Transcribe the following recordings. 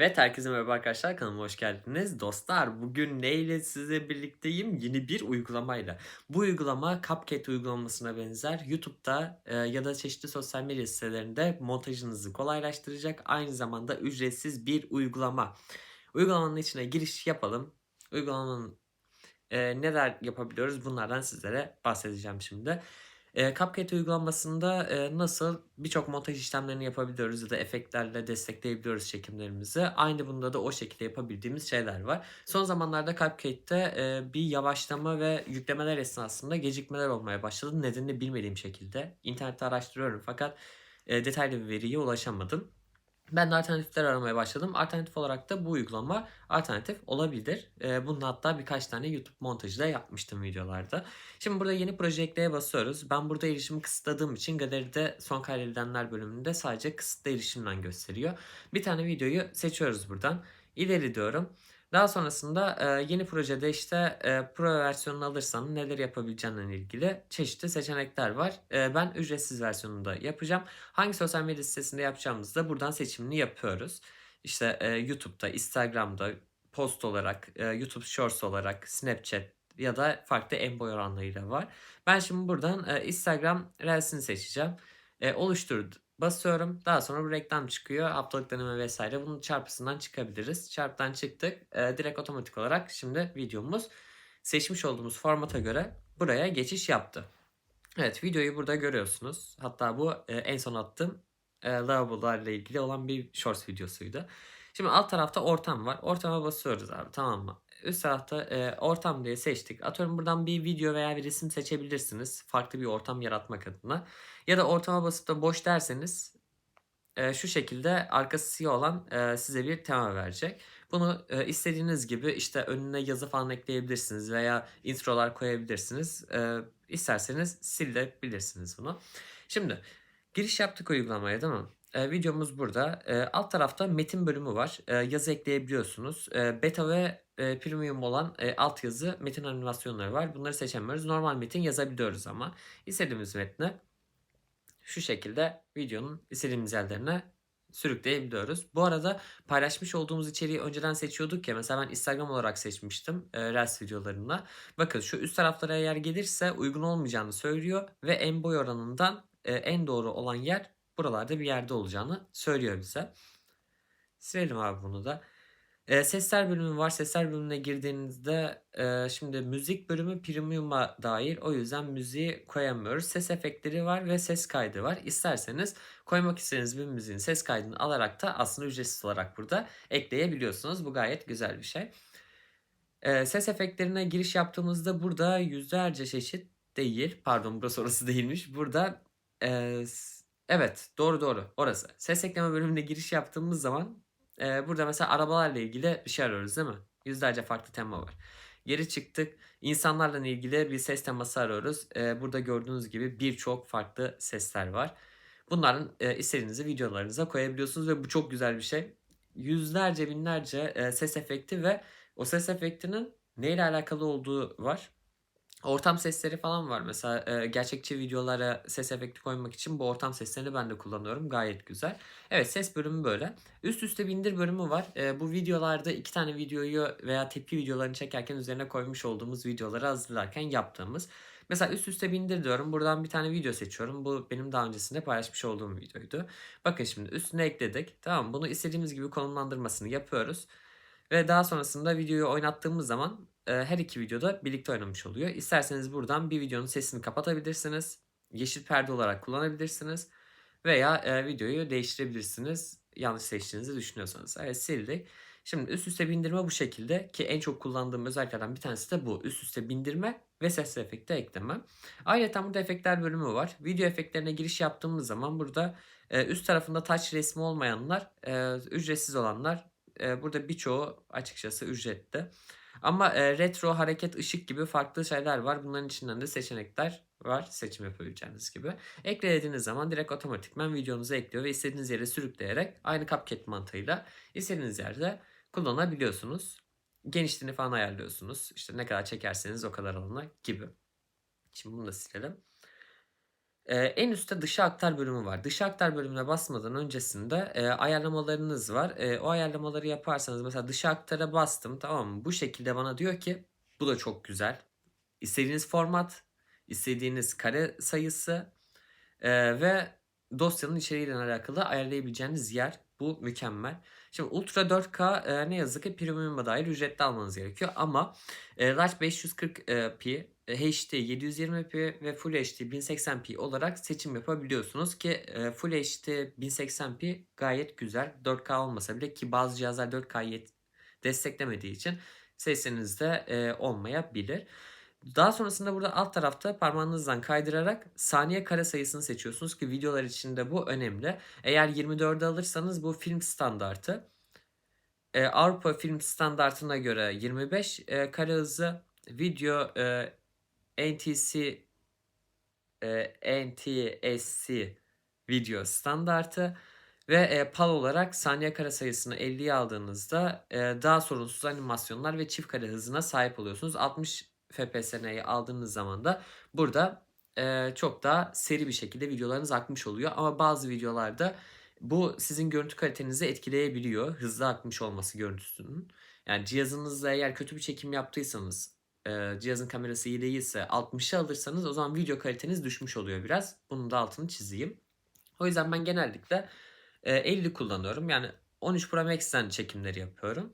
Evet, herkese merhaba arkadaşlar. Kanalıma hoş geldiniz. Dostlar, bugün neyle size birlikteyim? Yeni bir uygulamayla. Bu uygulama CupCat uygulamasına benzer. YouTube'da e, ya da çeşitli sosyal medya sitelerinde montajınızı kolaylaştıracak. Aynı zamanda ücretsiz bir uygulama. Uygulamanın içine giriş yapalım. Uygulamanın e, neler yapabiliyoruz bunlardan sizlere bahsedeceğim şimdi. Eee, CapCut uygulamasında, eee, nasıl birçok montaj işlemlerini yapabiliyoruz ya da efektlerle destekleyebiliyoruz çekimlerimizi. Aynı bunda da o şekilde yapabildiğimiz şeyler var. Son zamanlarda CapCut'te, eee, bir yavaşlama ve yüklemeler esnasında gecikmeler olmaya başladı. Nedenini bilmediğim şekilde. İnternette araştırıyorum fakat, eee, detaylı bir veriye ulaşamadım. Ben de alternatifler aramaya başladım. Alternatif olarak da bu uygulama alternatif olabilir. Eee, bunun hatta birkaç tane YouTube montajı da yapmıştım videolarda. Şimdi burada yeni proje ekleye basıyoruz. Ben burada erişimi kısıtladığım için galeride son kaydedilenler bölümünde sadece kısıtlı erişimden gösteriyor. Bir tane videoyu seçiyoruz buradan. İleri diyorum. Daha sonrasında e, yeni projede işte e, Pro versiyonunu alırsan neler yapabileceğinle ilgili çeşitli seçenekler var. E, ben ücretsiz versiyonunda yapacağım. Hangi sosyal medya sitesinde yapacağımızı da buradan seçimini yapıyoruz. İşte e, YouTube'da, Instagram'da post olarak, e, YouTube Shorts olarak, Snapchat ya da farklı en boy oranlarıyla var. Ben şimdi buradan e, Instagram Reels'ini seçeceğim. E, oluştur Basıyorum. Daha sonra bu reklam çıkıyor. Haftalık deneme vesaire. Bunun çarpısından çıkabiliriz. Çarptan çıktık. E, direkt otomatik olarak şimdi videomuz seçmiş olduğumuz formata göre buraya geçiş yaptı. Evet videoyu burada görüyorsunuz. Hatta bu e, en son attığım e, lavabolarla ilgili olan bir shorts videosuydu. Şimdi alt tarafta ortam var. Ortama basıyoruz abi tamam mı? Üst tarafta e, ortam diye seçtik. Atıyorum buradan bir video veya bir resim seçebilirsiniz. Farklı bir ortam yaratmak adına. Ya da ortama basıp da boş derseniz e, şu şekilde arkası siyah olan e, size bir tema verecek. Bunu e, istediğiniz gibi işte önüne yazı falan ekleyebilirsiniz veya introlar koyabilirsiniz. E, isterseniz silebilirsiniz bunu. Şimdi giriş yaptık uygulamaya değil mi? E, videomuz burada. E, alt tarafta metin bölümü var. E, yazı ekleyebiliyorsunuz. E, beta ve e, premium olan e, altyazı metin animasyonları var. Bunları seçemiyoruz. Normal metin yazabiliyoruz ama. istediğimiz metni şu şekilde videonun istediğimiz yerlerine sürükleyebiliyoruz. Bu arada paylaşmış olduğumuz içeriği önceden seçiyorduk ya. Mesela ben Instagram olarak seçmiştim e, Reels videolarımla. Bakın şu üst taraflara eğer gelirse uygun olmayacağını söylüyor ve en boy oranından e, en doğru olan yer buralarda bir yerde olacağını söylüyor bize. Silelim abi bunu da. E, sesler bölümü var. Sesler bölümüne girdiğinizde e, şimdi müzik bölümü premium'a dair. O yüzden müziği koyamıyoruz. Ses efektleri var ve ses kaydı var. İsterseniz koymak istediğiniz bir müziğin ses kaydını alarak da aslında ücretsiz olarak burada ekleyebiliyorsunuz. Bu gayet güzel bir şey. E, ses efektlerine giriş yaptığımızda burada yüzlerce çeşit değil. Pardon burası orası değilmiş. Burada e, evet doğru doğru orası. Ses ekleme bölümüne giriş yaptığımız zaman e, burada mesela arabalarla ilgili bir şey arıyoruz değil mi? Yüzlerce farklı tema var. Geri çıktık. İnsanlarla ilgili bir ses teması arıyoruz. E, burada gördüğünüz gibi birçok farklı sesler var. Bunların e, istediğinizi videolarınıza koyabiliyorsunuz ve bu çok güzel bir şey. Yüzlerce binlerce e, ses efekti ve o ses efektinin neyle alakalı olduğu var. Ortam sesleri falan var. Mesela e, gerçekçi videolara ses efekti koymak için bu ortam seslerini ben de kullanıyorum. Gayet güzel. Evet ses bölümü böyle. Üst üste bindir bölümü var. E, bu videolarda iki tane videoyu veya tepki videolarını çekerken üzerine koymuş olduğumuz videoları hazırlarken yaptığımız. Mesela üst üste bindir diyorum. Buradan bir tane video seçiyorum. Bu benim daha öncesinde paylaşmış olduğum videoydu. Bakın şimdi üstüne ekledik. Tamam bunu istediğimiz gibi konumlandırmasını yapıyoruz. Ve daha sonrasında videoyu oynattığımız zaman her iki videoda birlikte oynamış oluyor. İsterseniz buradan bir videonun sesini kapatabilirsiniz. Yeşil perde olarak kullanabilirsiniz. Veya e, videoyu değiştirebilirsiniz. Yanlış seçtiğinizi düşünüyorsanız. Evet sildik. Şimdi üst üste bindirme bu şekilde ki en çok kullandığım özelliklerden bir tanesi de bu. Üst üste bindirme ve ses efekti ekleme. Ayrıca burada efektler bölümü var. Video efektlerine giriş yaptığımız zaman burada e, üst tarafında touch resmi olmayanlar, e, ücretsiz olanlar e, burada birçoğu açıkçası ücretli. Ama e, retro, hareket, ışık gibi farklı şeyler var. Bunların içinden de seçenekler var seçim yapabileceğiniz gibi. Eklediğiniz zaman direkt otomatikman videonuza ekliyor ve istediğiniz yere sürükleyerek aynı CapCut mantığıyla istediğiniz yerde kullanabiliyorsunuz. Genişliğini falan ayarlıyorsunuz. İşte ne kadar çekerseniz o kadar alana gibi. Şimdi bunu da silelim. Eee, en üstte dışa aktar bölümü var. Dışa aktar bölümüne basmadan öncesinde, eee, ayarlamalarınız var. Eee, o ayarlamaları yaparsanız mesela dışa aktara bastım, tamam mı? Bu şekilde bana diyor ki bu da çok güzel. İstediğiniz format, istediğiniz kare sayısı, eee, ve dosyanın içeriğiyle alakalı ayarlayabileceğiniz yer. Bu mükemmel. Şimdi Ultra 4K, eee, ne yazık ki premium'a dair ücretli almanız gerekiyor ama, eee, Large 540p, eee, HD 720p ve Full HD 1080p olarak seçim yapabiliyorsunuz ki, eee, Full HD 1080p gayet güzel. 4K olmasa bile ki bazı cihazlar 4K'yı yet desteklemediği için seçenizde, eee, olmayabilir. Daha sonrasında burada alt tarafta parmağınızdan kaydırarak saniye kare sayısını seçiyorsunuz ki videolar için de bu önemli. Eğer 24'e alırsanız bu film standartı. Eee, Avrupa film standartına göre 25, eee, kare hızı, video, eee, NTC eee, NTSC video standartı ve, eee, PAL olarak saniye kare sayısını 50'ye aldığınızda, eee, daha sorunsuz animasyonlar ve çift kare hızına sahip oluyorsunuz. 60 FPS'yi aldığınız zaman da burada, eee, çok daha seri bir şekilde videolarınız akmış oluyor ama bazı videolarda bu sizin görüntü kalitenizi etkileyebiliyor, hızlı akmış olması görüntüsünün. Yani cihazınızla eğer kötü bir çekim yaptıysanız, eee, cihazın kamerası iyi değilse 60'a alırsanız o zaman video kaliteniz düşmüş oluyor biraz. Bunun da altını çizeyim. O yüzden ben genellikle, eee, 50 kullanıyorum. Yani 13 Pro Max'ten çekimleri yapıyorum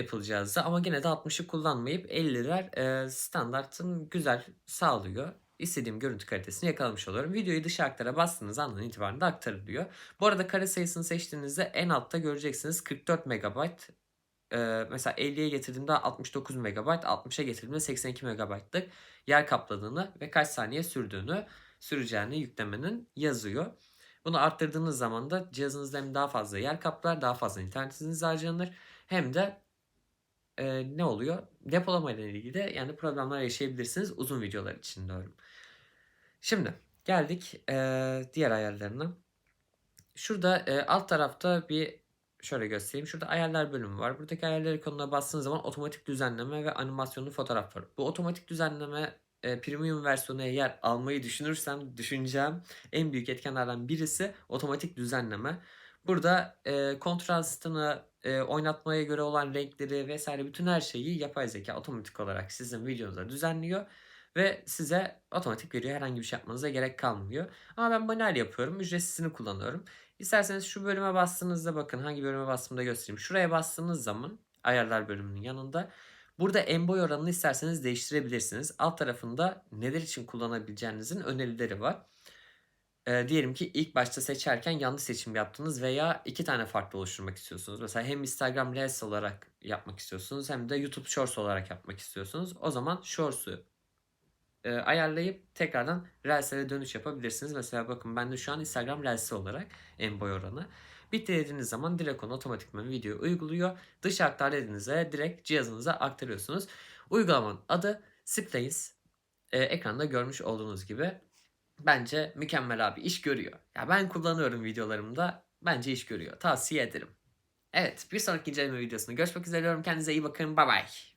Apple cihazda ama gene de 60'ı kullanmayıp 50'ler, eee, standartın güzel sağlıyor. İstediğim görüntü kalitesini yakalamış oluyorum. Videoyu dışa aktara bastığınız andan itibaren de aktarılıyor. Bu arada kare sayısını seçtiğinizde en altta göreceksiniz 44 MB. Eee, mesela 50'ye getirdiğimde 69 MB, 60'a getirdiğimde 82 MB'lık yer kapladığını ve kaç saniye sürdüğünü, süreceğini yüklemenin yazıyor. Bunu arttırdığınız zaman da cihazınızda hem daha fazla yer kaplar, daha fazla internetiniz harcanır hem de, eee, ne oluyor? Depolamayla ilgili de yani problemler yaşayabilirsiniz uzun videolar için diyorum. Şimdi geldik, eee, diğer ayarlarına. Şurada, eee, alt tarafta bir şöyle göstereyim. Şurada ayarlar bölümü var. Buradaki ayarlar ikonuna bastığınız zaman otomatik düzenleme ve animasyonlu fotoğraf var. Bu otomatik düzenleme, eee, premium versiyonu eğer almayı düşünürsem düşüneceğim en büyük etkenlerden birisi otomatik düzenleme. Burada, eee, kontrastını, eee, oynatmaya göre olan renkleri vs. bütün her şeyi yapay zekâ otomatik olarak sizin videonuza düzenliyor ve size otomatik veriyor. Herhangi bir şey yapmanıza gerek kalmıyor. Ama ben manuel yapıyorum. Ücretsizini kullanıyorum. İsterseniz şu bölüme bastığınızda bakın hangi bölüme bastığımı da göstereyim. Şuraya bastığınız zaman ayarlar bölümünün yanında burada en boy oranını isterseniz değiştirebilirsiniz. Alt tarafında neler için kullanabileceğinizin önerileri var. Eee, diyelim ki ilk başta seçerken yanlış seçim yaptınız veya 2 tane farklı oluşturmak istiyorsunuz. Mesela hem Instagram Reels olarak yapmak istiyorsunuz hem de YouTube Shorts olarak yapmak istiyorsunuz. O zaman Shorts'u, eee, ayarlayıp tekrardan Reels'lere dönüş yapabilirsiniz. Mesela bakın bende şu an Instagram Reels'i olarak en boy oranı. Bitti dediğiniz zaman direkt onu otomatikman videoya uyguluyor. Dışa aktar dediğinizde direkt cihazınıza aktarıyorsunuz. Uygulamanın adı Splace. Eee, ekranda görmüş olduğunuz gibi. Bence mükemmel abi, iş görüyor. Ya ben kullanıyorum videolarımda. Bence iş görüyor. Tavsiye ederim. Evet, bir sonraki inceleme videosunda görüşmek üzere diyorum. Kendinize iyi bakın. Baybay.